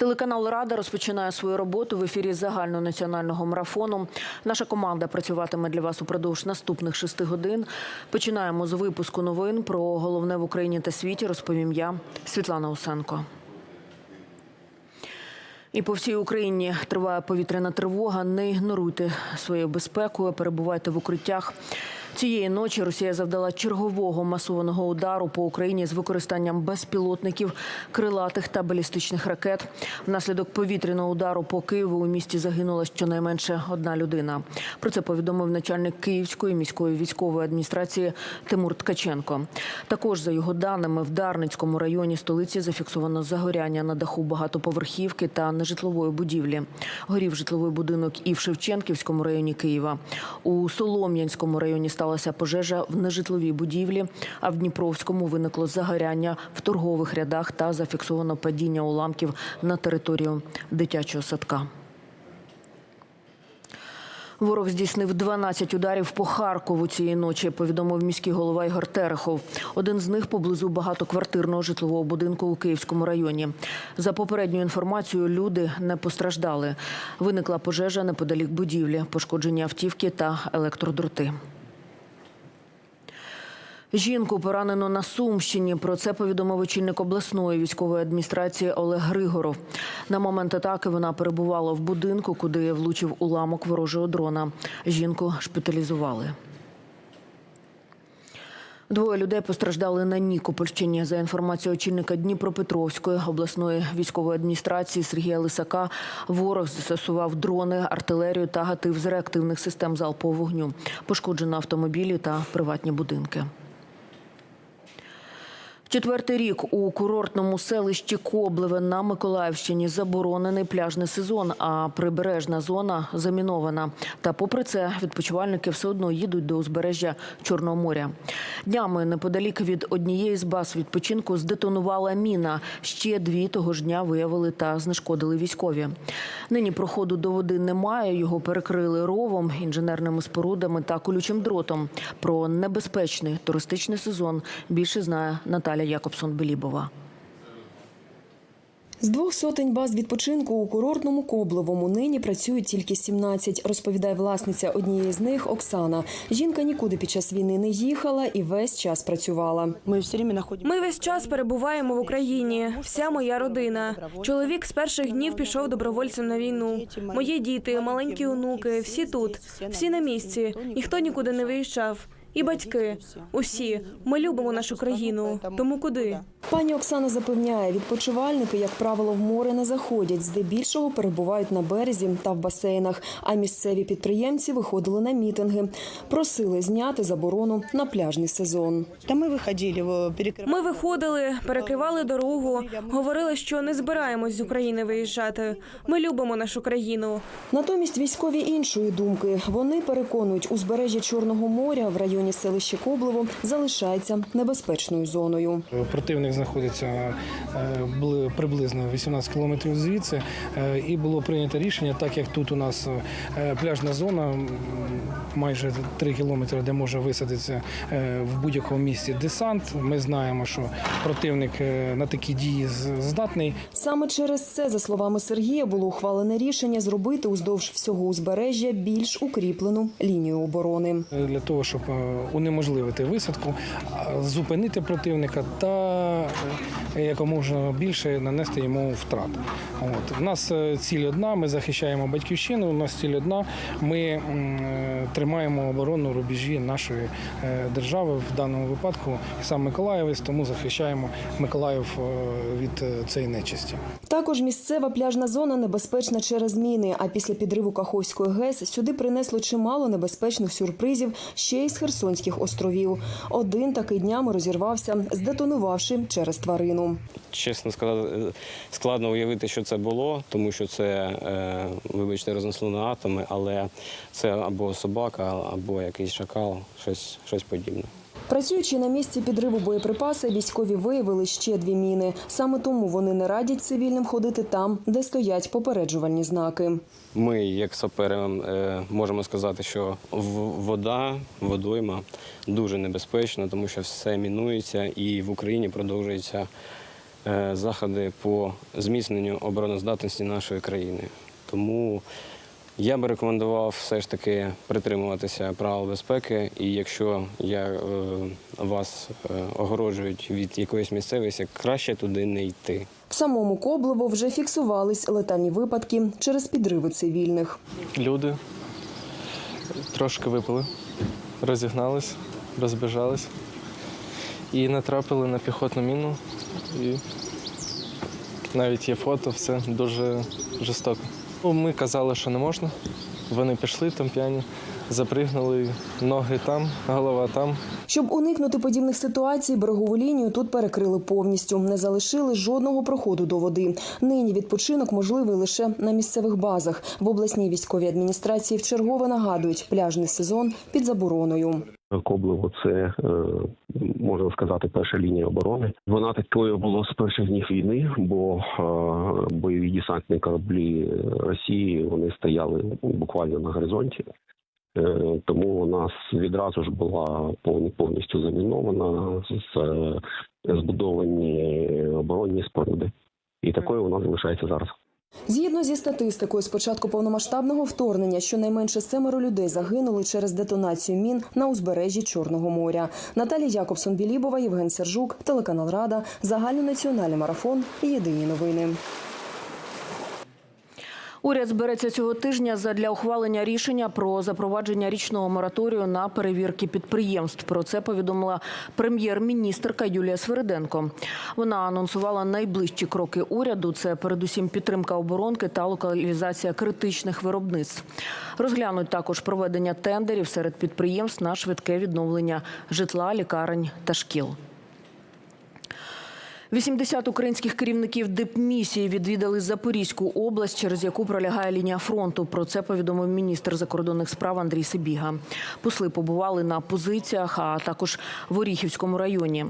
Телеканал Рада розпочинає свою роботу в ефірі загальнонаціонального марафону. Наша команда працюватиме для вас упродовж наступних шести годин. Починаємо з випуску новин про головне в Україні та світі. Розповім я Світлана Усенко. І по всій Україні триває повітряна тривога. Не ігноруйте свою безпеку, перебувайте в укриттях. Цієї ночі Росія завдала чергового масованого удару по Україні з використанням безпілотників, крилатих та балістичних ракет. Внаслідок повітряного удару по Києву у місті загинула щонайменше одна людина. Про це повідомив начальник Київської міської військової адміністрації Тимур Ткаченко. Також за його даними в Дарницькому районі столиці зафіксовано загоряння на даху багатоповерхівки та нежитлової будівлі. Горів житловий будинок і в Шевченківському районі Києва. У Солом'янському районі сталася пожежа в нежитловій будівлі, а в Дніпровському виникло загоряння в торгових рядах та зафіксовано падіння уламків на територію дитячого садка. Ворог здійснив 12 ударів по Харкову цієї ночі, повідомив міський голова Ігор Терехов. Один з них поблизу багатоквартирного житлового будинку у Київському районі. За попередньою інформацією, люди не постраждали. Виникла пожежа неподалік будівлі, пошкоджені автівки та електродроти. Жінку поранено на Сумщині. Про це повідомив очільник обласної військової адміністрації Олег Григоров. На момент атаки вона перебувала в будинку, куди влучив уламок ворожого дрона. Жінку шпиталізували. Двоє людей постраждали на Нікопольщині. За інформацією очільника Дніпропетровської обласної військової адміністрації Сергія Лисака, ворог застосував дрони, артилерію та гатив з реактивних систем залпового вогню. Пошкоджено автомобілі та приватні будинки. Четвертий рік у курортному селищі Коблеве на Миколаївщині заборонений пляжний сезон, а прибережна зона замінована. Та, попри це, відпочивальники все одно їдуть до узбережжя Чорного моря. Днями неподалік від однієї з баз відпочинку здетонувала міна. Ще дві того ж дня виявили та знешкодили військові. Нині проходу до води немає. Його перекрили ровом, інженерними спорудами та колючим дротом. Про небезпечний туристичний сезон більше знає Наталя Якобсон-Белібова. З двох сотень баз відпочинку у курортному Коблевому нині працюють тільки 17, розповідає власниця однієї з них Оксана. Жінка нікуди під час війни не їхала і весь час працювала. Мы все. Ми весь час перебуваємо в Україні. Вся моя родина. Чоловік з перших днів пішов добровольцем на війну. Мої діти, маленькі онуки, всі тут, всі на місці. Ніхто нікуди не виїжджав І батьки, усі. Ми любимо нашу країну. Тому куди? Пані Оксана запевняє, відпочивальники, як правило, в море не заходять, здебільшого перебувають на березі та в басейнах. А місцеві підприємці виходили на мітинги, просили зняти заборону на пляжний сезон. Да мы выходили, в- перекрывали. Ми виходили, перекривали дорогу, говорили, що не збираємось з України виїжджати. Ми любимо нашу країну. Натомість військові іншої думки. Вони переконують, узбережжя Чорного моря в районі селища Коблево залишається небезпечною зоною. Противник знаходиться е, приблизно 18 кілометрів звідси, е, і було прийнято рішення, так як тут у нас е, пляжна зона, майже 3 кілометри, де може висадитися в будь-якому місці десант. Ми знаємо, що противник на такі дії здатний. Саме через це, за словами Сергія, було ухвалене рішення зробити уздовж всього узбережжя більш укріплену лінію оборони. Для того, щоб унеможливити висадку, зупинити противника та е, якомога більше нанести йому втрат. От. У нас е, ціль одна, ми захищаємо батьківщину, у нас ціль одна, ми е, тримаємо оборону рубежі нашої е, держави в даному випадку, сам Миколаївець, тому захищаємо Миколаїв е, від е, цієї нечисті. Також місцева пляжна зона небезпечна через міни. А після підриву Каховської ГЕС сюди принесло чимало небезпечних сюрпризів ще й з Херсонських островів. Один таки днями розірвався, здетонувавши через тварину. Чесно сказати, складно уявити, що це було, тому що це, е, вибачте, рознесло на атоми, але це або собака, або якийсь шакал, щось, щось подібне. Працюючи на місці підриву боєприпаси, військові виявили ще дві міни. Саме тому вони не радять цивільним ходити там, де стоять попереджувальні знаки. Ми, як сапери, е, можемо сказати, що вода, водойма дуже небезпечна, тому що все мінується і в Україні продовжується е, заходи по зміцненню обороноздатності нашої країни. Тому я би рекомендував все ж таки притримуватися правил безпеки, і якщо я, е, вас е, огороджують від якоїсь місцевості, краще туди не йти. В самому Коблево вже фіксувались летальні випадки через підриви цивільних. люди трошки випили, розігнались, розбіжались і натрапили на піхотну міну. І навіть є фото, все дуже жорстоко. Ми казали, що не можна. Вони пішли там п'яні, запригнули, ноги там, голова там. Щоб уникнути подібних ситуацій, берегову лінію тут перекрили повністю, не залишили жодного проходу до води. Нині відпочинок можливий лише на місцевих базах. В обласній військовій адміністрації вчергове нагадують, пляжний сезон під забороною. Коблево це е, можна сказати перша лінія оборони. Вона такою була з перших днів війни, бо е, бойові десантні кораблі Росії вони стояли буквально на горизонті. Е, Тому вона відразу ж була повні- повністю замінована, з- збудовані оборонні споруди. І такою вона залишається зараз. Згідно зі статистикою, з початку повномасштабного вторгнення щонайменше семеро людей загинули через детонацію мін на узбережжі Чорного моря. Наталія Якобсон Білібова, Євген Сержук, телеканал Рада, загальнонаціональний марафон. Єдині новини. Уряд збереться цього тижня задля ухвалення рішення про запровадження річного мораторію на перевірки підприємств. Про це повідомила прем'єр-міністрка Юлія Свириденко. Вона анонсувала найближчі кроки уряду. Це передусім підтримка оборонки та локалізація критичних виробництв. Розглянуть також проведення тендерів серед підприємств на швидке відновлення житла, лікарень та шкіл. 80 українських керівників дипмісії відвідали Запорізьку область, через яку пролягає лінія фронту. Про це повідомив міністр закордонних справ Андрій Сибіга. Посли побували на позиціях, а також в Оріхівському районі.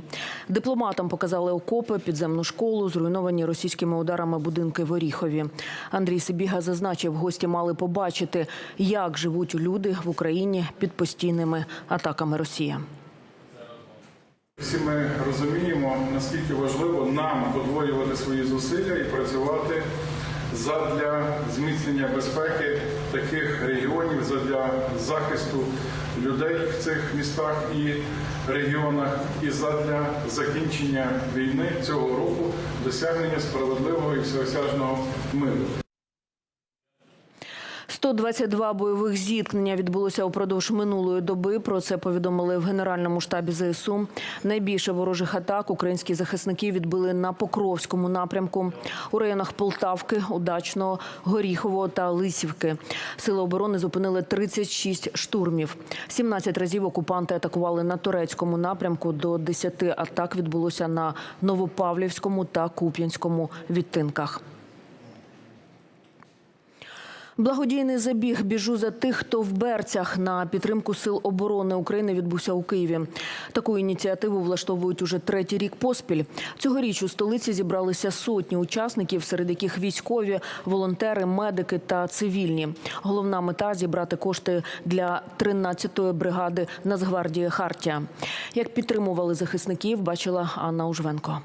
Дипломатам показали окопи, підземну школу, зруйновані російськими ударами будинки в Оріхові. Андрій Сибіга зазначив, гості мали побачити, як живуть люди в Україні під постійними атаками Росії. Всі ми розуміємо, наскільки важливо нам подвоювати свої зусилля і працювати задля зміцнення безпеки таких регіонів, задля захисту людей в цих містах і регіонах, і задля закінчення війни цього року, досягнення справедливого і всеосяжного миру. 122 бойових зіткнення відбулося упродовж минулої доби. Про це повідомили в Генеральному штабі ЗСУ. Найбільше ворожих атак українські захисники відбили на Покровському напрямку у районах Полтавки, Удачного, Горіхового та Лисівки. Сили оборони зупинили 36 штурмів. 17 разів окупанти атакували на турецькому напрямку. До 10 атак відбулося на Новопавлівському та Куп'янському відтинках. Благодійний забіг біжу за тих, хто в берцях на підтримку сил оборони України відбувся у Києві. Таку ініціативу влаштовують уже третій рік поспіль. Цьогоріч у столиці зібралися сотні учасників, серед яких військові, волонтери, медики та цивільні. Головна мета зібрати кошти для 13-ї бригади Нацгвардії Хартія. Як підтримували захисників, бачила Анна Ужвенко.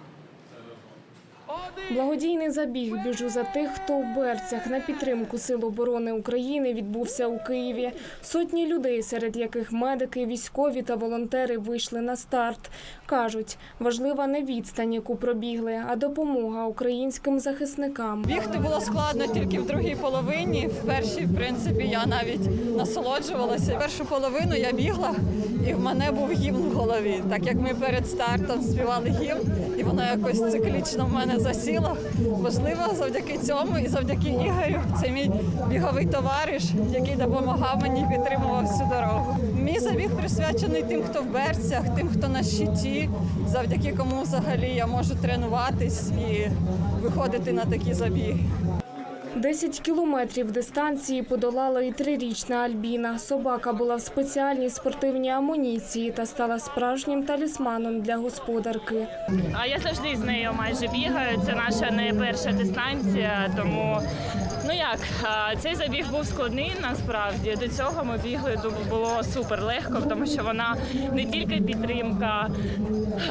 Благодійний забіг біжу за тих, хто в берцях на підтримку Сил оборони України відбувся у Києві. Сотні людей, серед яких медики, військові та волонтери вийшли на старт. кажуть, важлива не відстань, яку пробігли, а допомога українським захисникам. Бігти було складно тільки в другій половині. В першій, в принципі, я навіть насолоджувалася. Першу половину я бігла, і в мене був гімн в голові. Так як ми перед стартом співали гімн, і воно якось циклічно в мене засіло. Можливо, завдяки цьому і завдяки Ігорю. Це мій біговий товариш, який допомагав мені підтримував всю дорогу. Мій забіг присвячений тим, хто в берцях, тим, хто на щиті, завдяки кому взагалі я можу тренуватись і виходити на такі забіги. 10 кілометрів дистанції подолала і трирічна Альбіна. Собака була в спеціальній спортивній амуніції та стала справжнім талісманом для господарки. А я завжди з нею майже бігаю. Це наша не перша дистанція. Тому ну як цей забіг був складний насправді. До цього ми бігли було супер легко, тому що вона не тільки підтримка,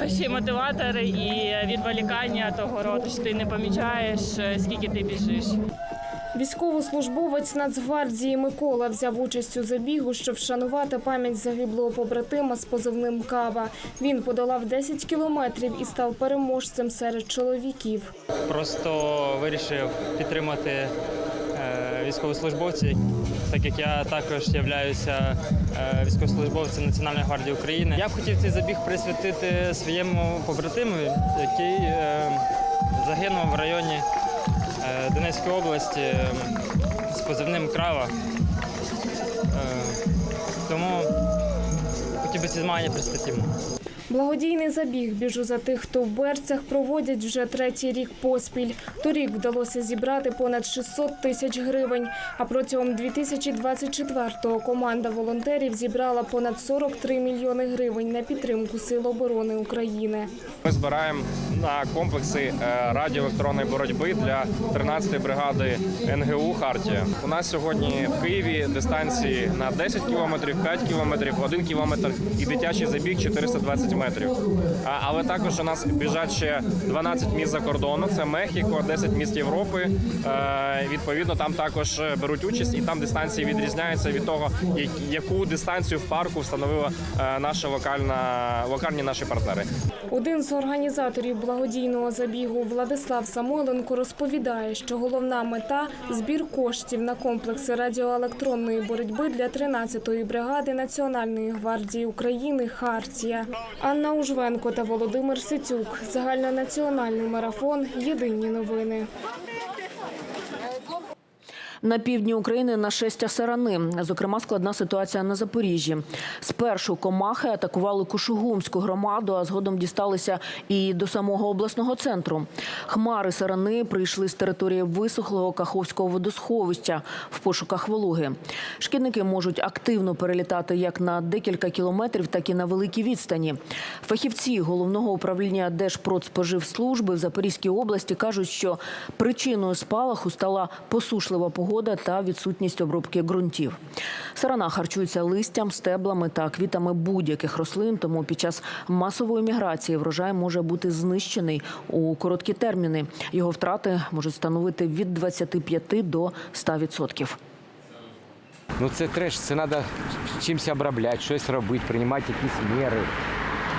а ще й мотиватор і відволікання того роду, що ти не помічаєш, е, скільки ти біжиш. Військовослужбовець Нацгвардії Микола взяв участь у забігу, щоб вшанувати пам'ять загиблого побратима з позивним Кава. Він подолав 10 кілометрів і став переможцем серед чоловіків. Просто вирішив підтримати е, військовослужбовців, так як я також являюся е, військовослужбовцем Національної гвардії України. Я б хотів цей забіг присвятити своєму побратиму, який е, загинув в районі Донецької області е, з позивним Крава. Е, Тому хотів би ці змагання присвятити йому. Благодійний забіг біжу за тих, хто в берцях проводять вже третій рік поспіль. Торік вдалося зібрати понад 600 тисяч гривень. А протягом 2024-го команда волонтерів зібрала понад 43 мільйони гривень на підтримку Сил оборони України. Ми збираємо на комплекси е, радіоелектронної боротьби для 13-ї бригади НГУ Хартія. У нас сьогодні в Києві дистанції на 10 кілометрів, 5 кілометрів, 1 кілометр і дитячий забіг 420 метрів. А- Але також у нас біжать ще 12 міст за кордону. Це Мехіко, 10 міст Європи. Е, Відповідно, там також е, беруть участь, і там дистанції відрізняються від того, яку дистанцію в парку встановила е, наша локальна локальні наші партнери. Один з організаторів благодійного забігу Владислав Самойленко розповідає, що головна мета збір коштів на комплекси радіоелектронної боротьби для 13-ї бригади Національної гвардії України Хартія. Анна Ужвенко та Володимир Сицюк. Загальнонаціональний марафон. Єдині новини. На півдні України нашестя сарани. Зокрема, складна ситуація на Запоріжжі. Спершу комахи атакували Кушугумську громаду, а згодом дісталися і до самого обласного центру. Хмари сарани прийшли з території висохлого Каховського водосховища в пошуках вологи. Шкідники можуть активно перелітати як на декілька кілометрів, так і на великій відстані. Фахівці головного управління Держпродспоживслужби в Запорізькій області кажуть, що причиною спалаху стала посушлива погода та відсутність обробки ґрунтів. Сарана харчується листям, стеблами та квітами будь-яких рослин, тому під час масової міграції врожай може бути знищений у короткі терміни. Його втрати можуть становити від 25 до 100%. Ну це треш, це треба чимось обробляти, щось робити, приймати якісь міри.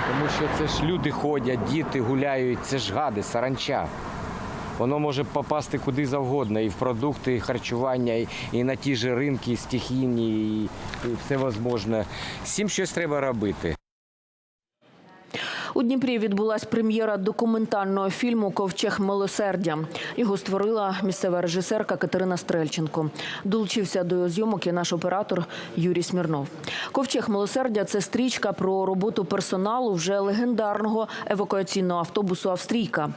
Тому що це ж люди ходять, діти гуляють, це ж гади, саранча. Воно може попасти куди завгодно, і в продукти, і харчування, і, на ті ж ринки, і стихійні, і все можливе. З цим щось треба робити. У Дніпрі відбулась прем'єра документального фільму Ковчег милосердя. Його створила місцева режисерка Катерина Стрельченко. Долучився до зйомок і наш оператор Юрій Смірнов. Ковчег милосердя це стрічка про роботу персоналу вже легендарного евакуаційного автобусу Австрійка.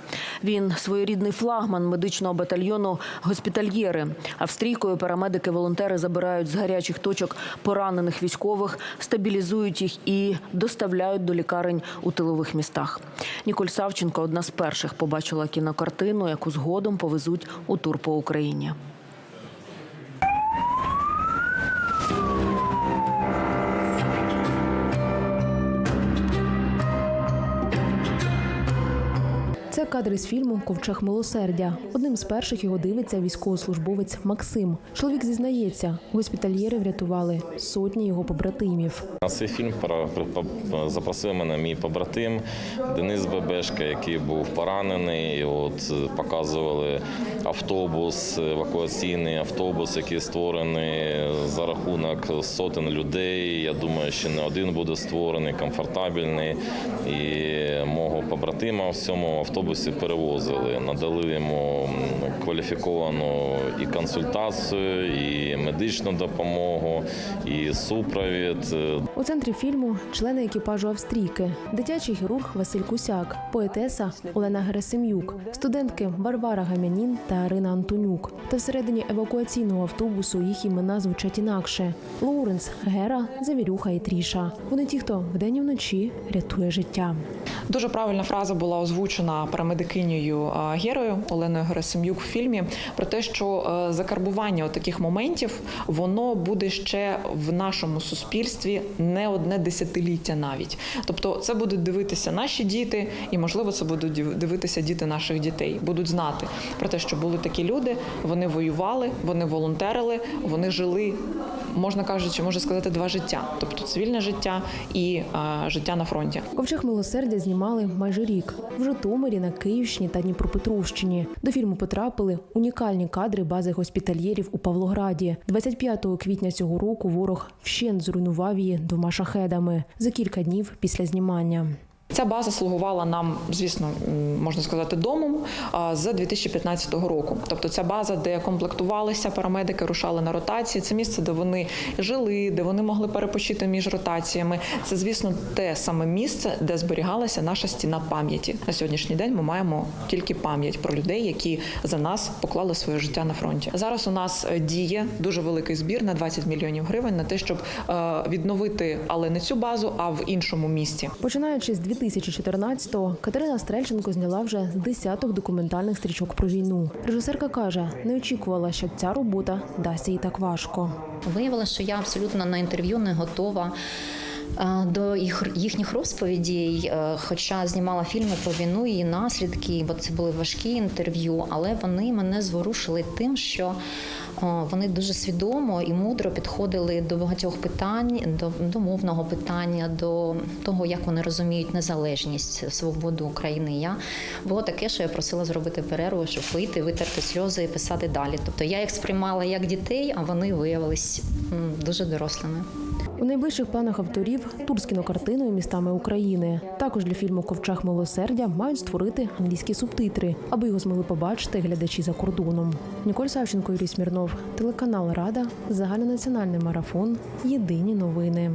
Він своєрідний флагман медичного батальйону Госпітальєри. Австрійкою парамедики-волонтери забирають з гарячих точок поранених військових, стабілізують їх і доставляють до лікарень у тилових містах. Ніколь Савченко одна з перших побачила кінокартину, яку згодом повезуть у тур по Україні. Кадри з фільму Ковчег милосердя. Одним з перших його дивиться військовослужбовець Максим. Чоловік зізнається, госпітальєри врятували сотні його побратимів. Цей фільм запросив мене мій побратим Денис Бебешка, який був поранений. От е, показували автобус, евакуаційний автобус, який створений за рахунок сотень людей. Я думаю, що не один буде створений, комфортабельний. І мого побратима в цьому автобусі перевозили, надали йому кваліфіковану і консультацію, і медичну допомогу, і супровід. У центрі фільму члени екіпажу Австрійки, дитячий хірург Василь Кусяк, поетеса Олена Герасим'юк, студентки Варвара Гамянін та Арина Антонюк. Та всередині евакуаційного автобусу їх імена звучать інакше: Лоуренс, Гера, Завірюха і Тріша. Вони ті, хто вдень і вночі рятує життя. Дуже правильна фраза була озвучена парамедикинею е, Герою Оленою Герасим'юк в фільмі про те, що е, закарбування таких моментів воно буде ще в нашому суспільстві не одне десятиліття навіть. Тобто, це будуть дивитися наші діти, і можливо, це будуть дивитися діти наших дітей. Будуть знати про те, що були такі люди, вони воювали, вони волонтерили, вони жили. Можна кажучи, можна сказати, два життя, тобто цивільне життя і е, життя на фронті. Ковчег милосердя знімали майже рік в Житомирі, на Київщині та Дніпропетровщині. До фільму потрапили унікальні кадри бази госпітальєрів у Павлограді. 25 квітня цього року ворог вщент зруйнував її двома шахедами за кілька днів після знімання. Ця база слугувала нам, звісно, можна сказати, домом з 2015 року. Тобто, ця база, де комплектувалися парамедики, рушали на ротації. Це місце, де вони жили, де вони могли перепочити між ротаціями. Це, звісно, те саме місце, де зберігалася наша стіна пам'яті. На сьогоднішній день ми маємо тільки пам'ять про людей, які за нас поклали своє життя на фронті. Зараз у нас е, діє дуже великий збір на 20 мільйонів гривень на те, щоб е, відновити, але не цю базу, а в іншому місті. Починаючи з 2014-го, Катерина Стрельченко зняла вже з десяток документальних стрічок про війну. Режисерка каже, не очікувала, що ця робота дасться їй так важко. Виявилося, що я абсолютно на інтерв'ю не готова. е, До їх їхніх розповідей, е, хоча знімала фільми про війну і наслідки, бо це були важкі інтерв'ю, але вони мене зворушили тим, що вони дуже свідомо і мудро підходили до багатьох питань, до, до мовного питання, до того, як вони розуміють незалежність, свободу України. Я було таке, що я просила зробити перерву, щоб вийти, витерти сльози і писати далі. Тобто я їх сприймала як дітей, а вони виявились дуже дорослими. У найближчих планах авторів тур з кінокартиною містами України. Також для фільму Ковчег милосердя мають створити англійські субтитри, аби його змогли побачити глядачі за кордоном. Ніколь Савченко, Юрій Смірнов, телеканал Рада, загальнонаціональний марафон. Єдині новини.